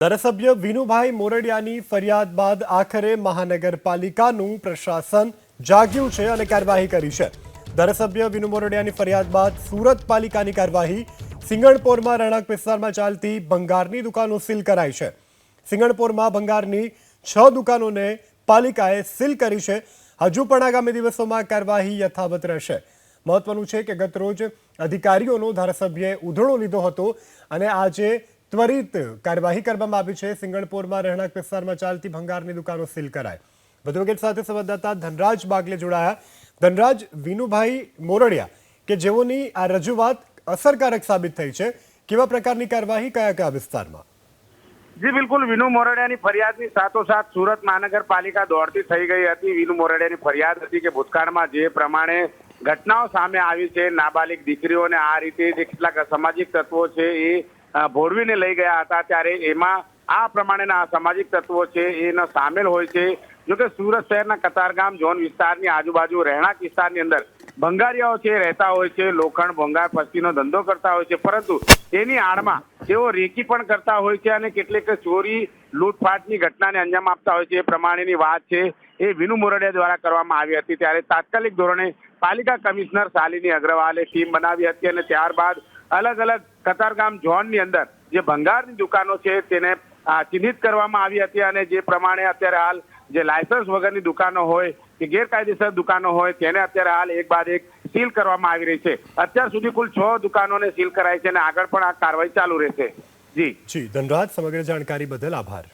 ધારાસભ્ય વિનુભાઈ મોરડિયાની ફરિયાદ બાદ આખરે મહાનગરપાલિકાનું પ્રશાસન જાગ્યું છે અને કાર્યવાહી કરી છે. ધારાસભ્ય વિનુ મોરડિયાની ફરિયાદ બાદ સુરત પાલિકાની કાર્યવાહી સિંગણપોરમાં રહેણાંક વિસ્તારમાં ચાલતી ભંગારની દુકાનો સીલ કરાઈ છે. સિંગણપોરમાં ભંગારની છ દુકાનોને પાલિકાએ સીલ કરી છે. હજુ પણ આગામી દિવસોમાં કાર્યવાહી યથાવત રહેશે. મહત્વનું છે કે ગતરોજ અધિકારીઓનો ધારાસભ્યએ ઉધડો લીધો હતો અને આજે ત્વરિત કાર્યવાહી કરવામાં આવી છે. સિંગણપોરમાં રહેણાંક વિસ્તારમાં ચાલતી ભંગારની દુકાનો સીલ કરાય વધુ વિગત સાથે સંવાદદાતા ધનરાજ બાગલે જોડાયા. ધનરાજ, વિનુભાઈ મોરડિયા, કે જેઓની આ રજૂઆત અસરકારક સાબિત થઈ છે, કેવા પ્રકારની કાર્યવાહી કયા કયા વિસ્તારમાં? જી, બિલકુલ. વિનુ મોરડિયાની ફરિયાદની સાથોસાથ સુરત મહાનગરપાલિકા દોડતી થઈ ગઈ હતી. વિનુ મોરડિયાની ફરિયાદ હતી કે ભૂતકાળમાં જે પ્રમાણે ઘટનાઓ સામે આવી છે નાબાલિગ દીકરીઓને આ રીતે જે કેટલાક અસામાજિક તત્વો છે, એ ભોળવીને લઈ ગયા હતા ત્યારે એમાં આ પ્રમાણેના સામાજિક તત્વો છે, એનો સામેલ હોય છે. જોકે સુરત શહેરના કતારગામ ઝોન વિસ્તારની આજુબાજુ રહેણાંક વિસ્તારની અંદર ભંગારિયાઓ છે, રહેતા હોય છે, લોખંડ, ભંગાર, પસ્તીનો ધંધો કરતા હોય છે. પરંતુ તેની આડમાં તેઓ રેકી પણ કરતા હોય છે અને કેટલીક ચોરી, લૂંટફાટની ઘટનાને અંજામ આપતા હોય છે. એ પ્રમાણેની વાત છે, એ વિનુ મોરડિયા દ્વારા કરવામાં આવી હતી. ત્યારે તાત્કાલિક ધોરણે પાલિકા કમિશનર શાલિની અગ્રવાલે ટીમ બનાવી હતી અને ત્યારબાદ અલગ અલગ કતારગામ ઝોનની અંદર જે ભંગારની દુકાનો છે તેને ચિહ્નિત કરવામાં આવી હતી અને જે પ્રમાણે અત્યારે હાલ જે લાયસન્સ વગરની દુકાનો હોય કે ગેરકાયદેસર દુકાનો હોય તેને અત્યારે હાલ એક બાદ એક સીલ કરવામાં આવી રહી છે. અત્યાર સુધી કુલ છ દુકાનોને સીલ કરાઈ છે અને આગળ પણ આ કાર્યવાહી ચાલુ રહેશે. જી. જી, ધનરાજ, સમગ્ર જાણકારી બદલ આભાર.